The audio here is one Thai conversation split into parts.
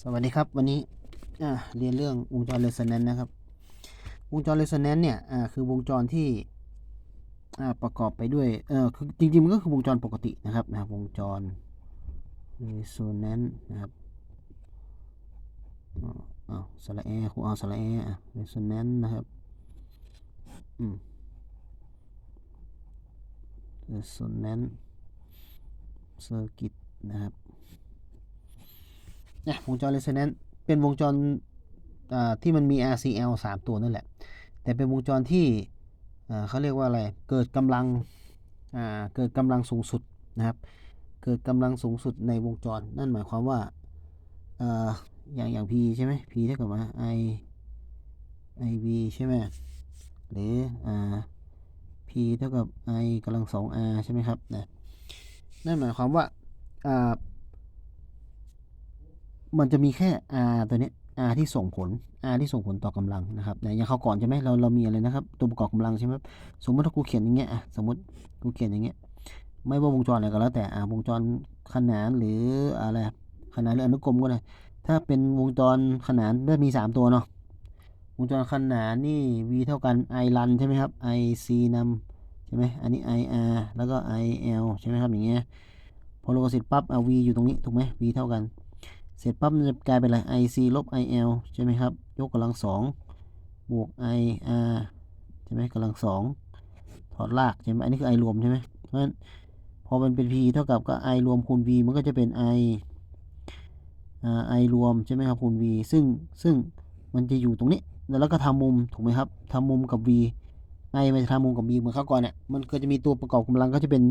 สวัสดีครับวันนี้เรียนเรื่องวงจรเรส o น a นนะครับ วงจรเรส o น a นเนี่ยคือวงจรที่ประกอบไปด้วยเออคือจริงๆมันก็คือวงจรปกตินะครับนะวงจรเรส o น a นนะครับออาสระแอครูเอาสระแอเรส o น a นนะครับอืมเรส o น a นเซอร์กิตนะครับ นะวงจร resonance เป็นวงจรที่มันมี RCL 3 ตัวนั่นแหละ แต่เป็นวงจรที่เขาเรียกว่าอะไร เกิดกำลังเกิดกำลังสูงสุดนะครับ เกิดกำลังสูงสุดในวงจร นั่นหมายความว่าอย่างอย่าง P ใช่ไหม P เท่ากับว่า I IV ใช่ไหมหรือ P เท่ากับ I กำลังสอง R ใช่ไหมครับนะนั่นหมายความว่า มันจะมีแค่ r ตัวนี้ r ที่ส่งผล r ที่ส่งผลต่อกำลังนะครับอย่างเขาก่อนใช่ไหมเราเรามีอะไรนะครับ ตัวประกอบกำลังใช่ไหมสมมติถ้ากูเขียนอย่างเงี้ยสมมติกูเขียนอย่างเงี้ยไม่ว่าวงจรอะไรก็แล้วแต่อ่าวงจรขนานหรืออะไรขนานหรืออนุกรมก็ได้ถ้าเป็นวงจรขนานได้มี 3 ตัวเนาะวงจรขนานนี่ v เท่ากัน i รันใช่ไหมครับ i c นำใช่ไหมอันนี้ i r แล้วก็ i l ใช่ไหมครับอย่างเงี้ยพอลงเสร็จปั๊บ v อยู่ตรงนี้ถูกไหม v เท่ากัน เสร็จปั๊บมันจะกลายเป็นอะไร ic ลบ il ใช่ไหมครับ ยกกำลังสองบวก ir ใช่ไหมกำลังสองถอดรากใช่ไหมอันนี้คือ i รวมใช่ไหมเพราะฉะนั้นพอมันเป็น p เท่ากับก็ i รวมคูณ v มันก็จะเป็น i อ่า i รวมใช่ไหมครับคูณ v ซึ่งซึ่งมันจะอยู่ตรงนี้ แล้วก็ทำมุมถูกไหมครับทำมุมกับ v i มันจะทำมุมกับ v เหมือนข้าวก่อนเนี่ยมันก็จะมีตัวประกอบกำลังก็จะเป็น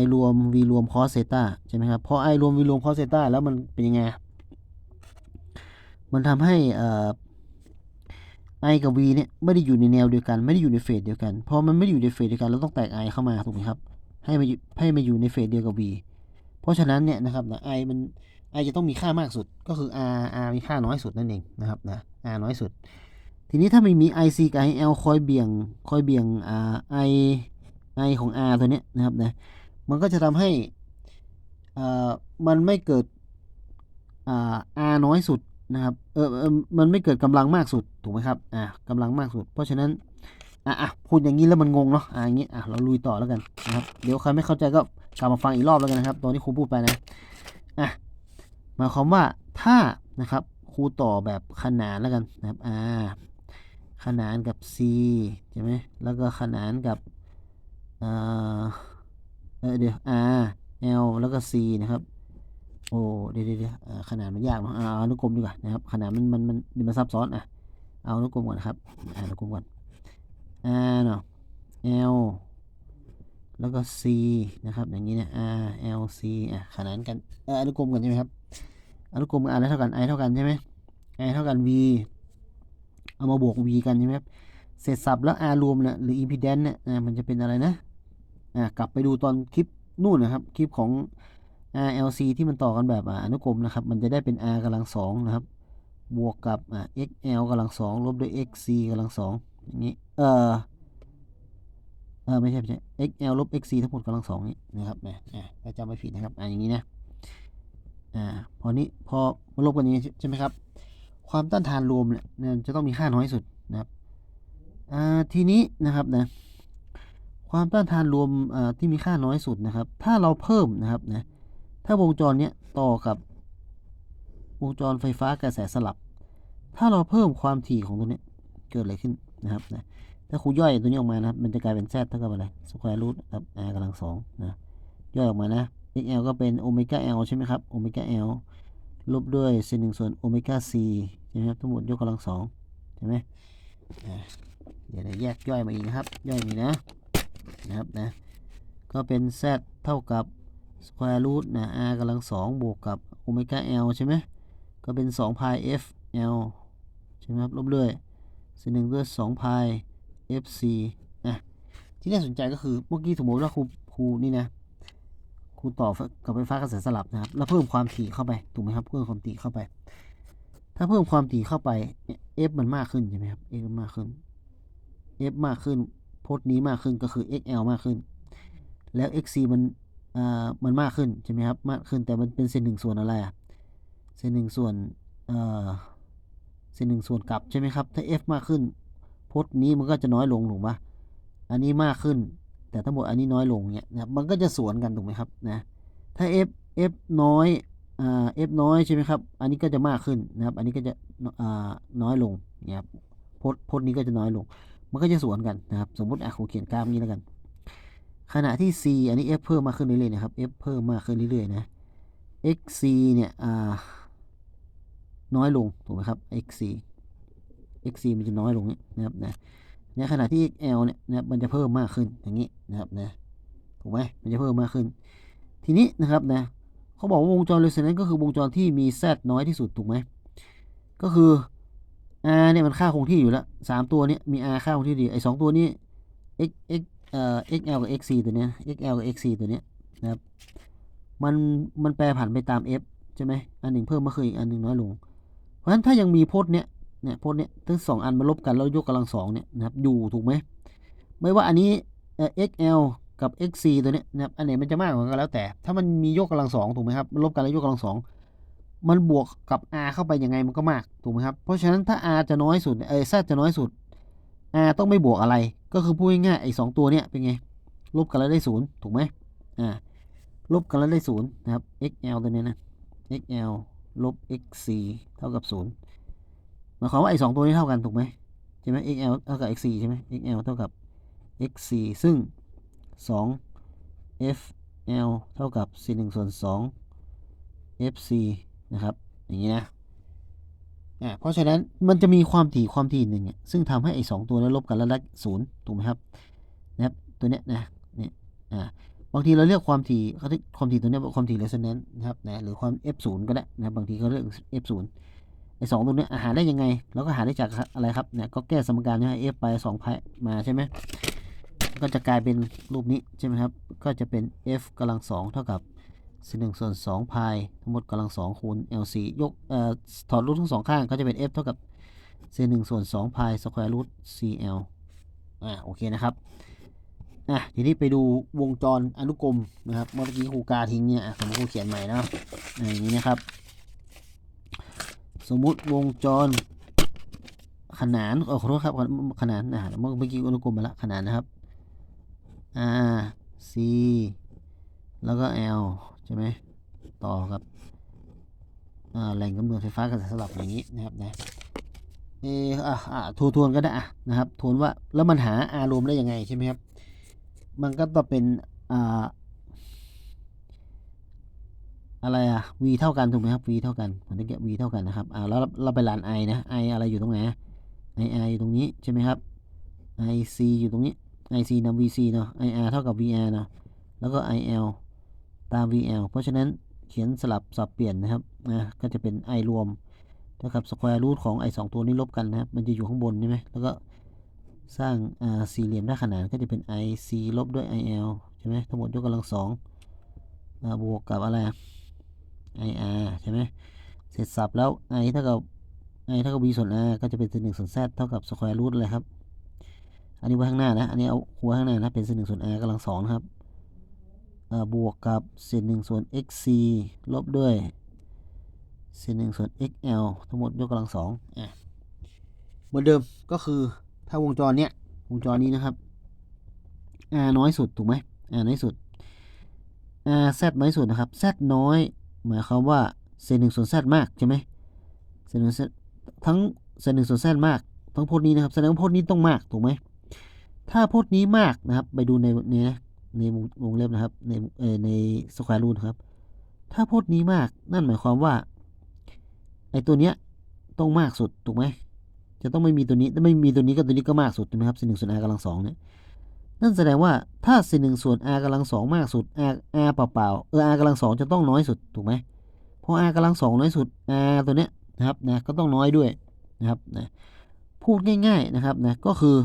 i รวม v รวม cos เซตาใช่ไหมครับพอ i รวม v รวม cos เซตาแล้วมันเป็นยังไง มันทำให้เอ่อ i กับ v เนี่ยไม่ได้อยู่ในแนวเดียวกัน ไม่ได้อยู่ในเฟสเดียวกันพอมันไม่ได้อยู่ในเฟสเดียวกันเราต้องแตก i เข้ามาถูกไหมครับ ให้มาให้มาอยู่ในเฟสเดียวกับ v เพราะฉะนั้นเนี่ยนะครับนะ i มัน i จะต้องมีค่ามากสุดก็คือ r r มีค่าน้อยสุดนั่นเองนะครับนะ r น้อยสุด ทีนี้ถ้าไม่มี i c กับ i l คอยเบี่ยงคอยเบี่ยงอ่า i i ของ r ตัวเนี้ยนะครับนะ มันก็จะทำให้อ่ามันไม่เกิดอ่า r น้อยสุดนะครับเออเออมันไม่เกิดกำลังมากสุดถูกไหมครับอ่ากำลังมากสุด เพราะฉะนั้นอะอะพูดอย่างนี้แล้วมันงงเนาะอ่าอย่างนี้อะเราลุยต่อแล้วกันนะครับเดี๋ยวใครไม่เข้าใจก็กลับมาฟังอีกรอบแล้วกันนะครับตอนที่ครูพูดไปนะอะหมายความว่าถ้านะครับครูต่อแบบขนานแล้วกันนะครับอ่าขนานกับ c ใช่ไหมแล้วก็ขนานกับอ่า เออเดี๋ยว r l แล้วก็ c นะครับโอ้เดี๋ยวเดี๋ยวเดี๋ยวขนาดมันยากเนาะเอาอนุกรมดีกว่านะครับขนาดมันมันมันมันซับซ้อนอะเอาอนุกรมก่อนครับอ่าอนุกรมก่อน r เนาะ l แล้วก็ c นะครับ อย่างนี้เนี่ย r l c อะขนานกันเอออนุกรมกันใช่ไหมครับอนุกรมกับ r เท่ากัน i เท่ากันใช่ไหม i เท่ากัน v เอามาบวก v กันใช่ไหมครับเสร็จสับแล้ว r รวมเนี่ยหรือ impedance เนี่ยมันจะเป็นอะไรนะ กลับไปดูตอนคลิปนู่นนะครับ คลิปของ RLC ที่มันต่อกันแบบอนุกรมนะครับ มันจะได้เป็น R กำลังสองนะครับ บวกกับ XL กำลังสองลบด้วย XC กำลังสองอย่างนี้ เออเออไม่ใช่ไม่ใช่ XL ลบ XC ทั้งหมดกำลังสองนี่นะครับนะอ่าถ้าจำไม่ผิดนะครับอ่าอย่างนี้นะอ่าพอนี้พอมาลบกันอย่างนี้ใช่ไหมครับ ความต้านทานรวมเนี่ยจะต้องมีค่าน้อยสุดนะครับอ่าทีนี้นะครับนะ ความต้านทานรวมที่มีค่าน้อยสุดนะครับ ถ้าเราเพิ่มนะครับนะถ้าวงจรเนี้ยต่อกับวงจรไฟฟ้ากระแสสลับ ถ้าเราเพิ่มความถี่ของตัวเนี้ยเกิดอะไรขึ้นนะครับนะถ้าคูย่อยตัวนี้ออกมานะครับ มันจะกลายเป็น z เท่ากับอะไรสแควร์รูทครับ r กำลังสองนะย่อยออกมานะ xl ก็เป็นโอเมก้า l ใช่ไหมครับโอเมก้า l ลบด้วยเศษหนึ่งส่วนโอเมก้า c ใช่ไหมครับทั้งหมดยกกำลังสองใช่ไหมอ่าเดี๋ยวแยกย่อยมาอีกนะครับ ย่อยอย่างนี้นะ นะครับนะก็เป็น z เท่ากับ square root นะ r กำลังสองบวกกับโอเมก้า l ใช่ไหมก็เป็น2 pi f l ใช่ไหมครับลบด้วยส่วนหนึ่งด้วย2 pi f c อะที่น่าสนใจก็คือเมื่อกี้สมมติว่าครูครูนี่นะครูต่อกับไฟฟ้ากระแสสลับนะครับแล้วเพิ่มความถี่เข้าไปถูกไหมครับเพิ่มความถี่เข้าไป ถ้าเพิ่มความถี่เข้าไป f มันมากขึ้นใช่ไหมครับ f มากขึ้น f มากขึ้น พจน์นี้มากขึ้นก็คือ xl มากขึ้น แล้ว xc มันอ่ามันมากขึ้นใช่ไหมครับมากขึ้นแต่มันเป็นเศษหนึ่งส่วนอะไรอะเศษหนึ่งส่วนเอ่อเศษหนึ่งส่วนกลับใช่ไหมครับ ถ้า f มากขึ้นพจน์นี้มันก็จะน้อยลงถูกปะอันนี้มากขึ้น แต่ทั้งหมดอันนี้น้อยลงเนี่ยนะมันก็จะสวนกันถูกไหมครับนะถ้า f f น้อยอ่า f น้อยใช่ไหมครับอันนี้ก็จะมากขึ้นนะครับ อันนี้ก็จะอ่าน้อยลงเนี่ยครับพจน์พจน์นี้ก็จะน้อยลง มันก็จะสวนกันนะครับ สมมติอะผมเขียนกราฟนี้แล้วกัน ขณะที่ c อันนี้ f เพิ่มมากขึ้นเรื่อยๆนะครับ f เพิ่มมากขึ้นเรื่อยๆนะ xc เนี่ยอ่าน้อยลงถูกไหมครับ xc xc มันจะน้อยลงเนี่ยนะครับนะในขณะที่ xl เนี่ยนะครับมันจะเพิ่มมากขึ้นอย่างนี้นะครับนะถูกไหมมันจะเพิ่มมากขึ้น ทีนี้นะครับนะเขาบอกว่าวงจร resonance ก็คือวงจรที่มี z น้อยที่สุดถูกไหมก็คือ r เนี่ยมันค่าคงที่อยู่แล้วสามตัวเนี้มี r ค่าคงที่ดีไอ้สองตัวนี้ x x เอ่อ xl กับ xc ตัวเนี้ย xl กับ xc ตัวเนี้ยนะครับมันมันแปรผันไปตาม f ใช่ไหมอันหนึ่งเพิ่มมาคืออีกอันหนึ่งน้อยลง เพราะฉะนั้นถ้ายังมีพจน์เนี้ยเนี่ยพจน์เนี้ยทั้งสองอันมาลบกันแล้วยกกำลังสองเนี่ยนะครับอยู่ถูกไหมไม่ว่าอันนี้เอ่อ xl กับ xc ตัวเนี้ยนะครับอันไหนมันจะมากกว่ากันแล้วแต่ ถ้ามันมียกกำลังสองถูกไหมครับลบกันแล้วยกกำลังสอง มันบวกกับ r เข้าไปยังไงมันก็มากถูกไหมครับ เพราะฉะนั้นถ้า r จะน้อยสุดเออ z จะน้อยสุด r ต้องไม่บวกอะไร ก็คือพูดง่ายๆไอ้สองตัวเนี้ยเป็นไง ลบกันแล้วได้ศูนย์ถูกไหมอ่าลบกันแล้วได้ศูนย์นะครับ xl ตัวเนี้ยนะ xl ลบ xc เท่ากับศูนย์หมายความว่าไอ้สองตัวนี้เท่ากันถูกไหมใช่ไหม xl เท่ากับ xc ใช่ไหม xl เท่ากับ xc ซึ่งสอง fl เท่ากับ c หนึ่งส่วนสอง fc นะครับ อย่างนี้นะอ่าเพราะฉะนั้นมันจะมีความถี่ความถี่หนึ่งซึ่งทำให้ไอ้สองตัวนั้นลบกันแล้วได้ศูนย์ถูกไหมครับนะครับตัวเนี้ยนะเนี่ยอ่าบางทีเราเรียกความถี่เขาเรียกความถี่ตัวเนี้ยว่าความถี่ resonance นะครับนะหรือความ f 0 ก็ได้นะบบางทีเขาเรียก f 0 ไอ้สองตัวเนี้ยหาได้ยังไงเราก็หาได้จากอะไรครับเนี่ยก็แก้สมการให้ f ไปสองพายมาใช่ไหมก็จะกลายเป็นรูปนี้ใช่ไหมครับ ก็จะเป็น f กำลังสองเท่ากับ c หนึ่งส่วนสองพายทั้งหมดกำลังสองคูณ lc ยกเอ่อถอดรูททั้งสองข้างก็จะเป็น f เท่ากับ c หนึ่งส่วนสองพายสแควร์รูท cl อ่าโอเคนะครับอะทีนี้ไปดูวงจรอนุกรมนะครับเมื่อกี้ครูกาทิ้งเนี่ยสมมติครูเขียนใหม่นะอย่างนี้นะครับ สมมุติวงจรขนานเออขอโทษครับขนานอะเมื่อกี้อนุกรมมาละขนานนะครับ R C แล้วก็ L ช่ไหมต่อกับแหล่งกำเนิดไฟฟ้ากับสลับอย่างนี้นะครับนะเอออะอะทวนทวนก็ได้อะนะครับทวนว่าแล้วมันหา R รวมได้ยังไงใช่ไหมครับ มันก็ต้องเป็นอ่าอะไรอะ v เท่ากันถูกไหมครับ v เท่ากันผมจะเก็บ v เท่ากันนะครับอ่าแล้วเราไปลาน i นะ i อะไรอยู่ตรงไหน i i อยู่ตรงนี้ใช่ไหมครับ i c อยู่ตรงนี้ i c นำ v c เนาะ i r เท่ากับ v r เนาะแล้วก็ i l ตาม v l เพราะฉะนั้นเขียนสลับสับเปลี่ยนนะครับนะก็จะเป็น i รวมเท่ากับสแควร์รูทของไอสองตัวนี้ลบกันนะครับ มันจะอยู่ข้างบนใช่ไหมแล้วก็สร้างสี่เหลี่ยมด้านขนานก็จะเป็น i c ลบด้วย i l ใช่ไหมทั้งหมดยกกำลังสองบวกกับอะไร i r ใช่ไหมเสร็จสับแล้ว i เท่ากับ i เท่ากับ v ส่วน r ก็จะเป็น1ส่วน z เท่ากับสแควร์รูทเลยครับ อันนี้ไว้ข้างหน้านะ อันนี้เอาหัวข้างหน้านะ เป็น1ส่วน r กำลังสองนะครับ บวกกับเศษ1ส่วน xc ลบด้วยเศษ1ส่วน xl ทั้งหมดยกกำลังสองอะเหมือนเดิมก็คือถ้าวงจรเนี้ยวงจรนี้นะครับ r น้อยสุดถูกไหม r น้อยสุด r z น้อยสุดนะครับ z น้อย หมายความว่าเศษหนึ่งส่วน z มากใช่ไหมเศษหนึ่งส่วนทั้งเศษหนึ่งส่วน z มาก ทั้งพจน์นี้นะครับแสดงว่าพจน์นี้ต้องมากถูกไหมถ้าพจน์นี้มากนะครับ ไปดูในใน ในวงเล็บนะครับ ในในสแควรูทครับ ถ้าพจน์นี้มากนั่นหมายความว่า ไอตัวเนี้ยต้องมากสุดถูกไหมจะต้องไม่มีตัวนี้ถ้าไม่มีตัวนี้ก็ตัวนี้ก็มากสุดใช่ไหมครับเศษหนึ่งส่วน r กำลังสองเนี่ยนั่นแสดงว่าถ้าเศษหนึ่งส่วน r กำลังสองมากสุด r r เปล่าๆเออ r กำลังสองจะต้องน้อยสุดถูกไหมเพราะ r กำลังสองน้อยสุด r ตัวเนี้ยนะครับนะก็ต้องน้อยด้วยนะครับนะพูดง่าย ๆนะครับนะก็คือ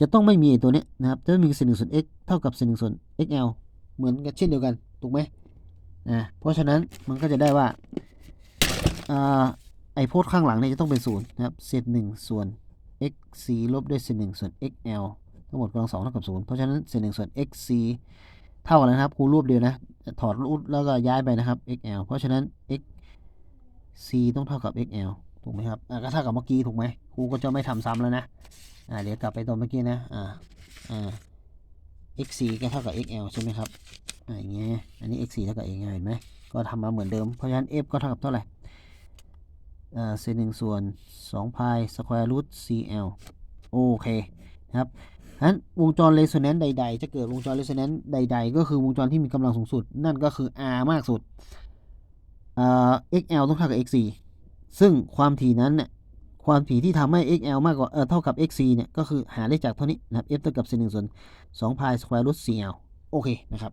จะต้องไม่มีตัวนี้นะครับจะมีเศษหนึ่งส่วน x เท่ากับเศษหนึ่งส่วน xl เหมือนกันเช่นเดียวกัน ถูกไหมนะเพราะฉะนั้นมันก็จะได้ว่าอไอโพจน์ข้างหลังเนี่ยจะต้องเป็นศูนย์นะครับ เศษหนึ่งส่วน x c ลบด้วยเศษหนึ่งส่วน x l ทั้งหมดกำลังสองเท่ากับศูนย์เพราะฉะนั้นเศษหนึ่งส่วน x c เท่ากันนะครับครูรูปเดียวนะ ถอดรูปแล้วก็ย้ายไปนะครับ x l เพราะฉะนั้น x c ต้องเท่ากับ xl ถูกไหมครับอ่าก็เท่ากับเมื่อกี้ถูกไหมครูก็จะไม่ทำซ้ำแล้วนะอ่าเดี๋ยวกลับไปตรงเมื่อกี้นะอ่าอ่า x4 ก็เท่ากับ xl ใช่ไหมครับอ่าอย่างเงี้ยอันนี้ x4 เท่ากับ xl เห็นไหมก็ทำมาเหมือนเดิมเพราะฉะนั้น f ก็เท่ากับเท่าไหร่อ่าเศษหนึ่งส่วน2 pi square root cl โอเคนะครับนั้นวงจรเรโซแนนซ์ใด ๆ จะเกิดวงจรเรโซแนนซ์ใด ๆ ก็คือวงจรที่มีกำลังสูงสุด นั่นก็คือ r มากสุดอ่า xl ต้องเท่ากับ xc ซึ่งความถี่นั้นเนี่ยความถี่ที่ทำให้ xl มากกว่าเออเท่ากับ xc เนี่ยก็คือหาได้จากเท่านี้นะครับ f เท่ากับ c หนึ่งส่วน2 pi square root cl โอเคนะครับ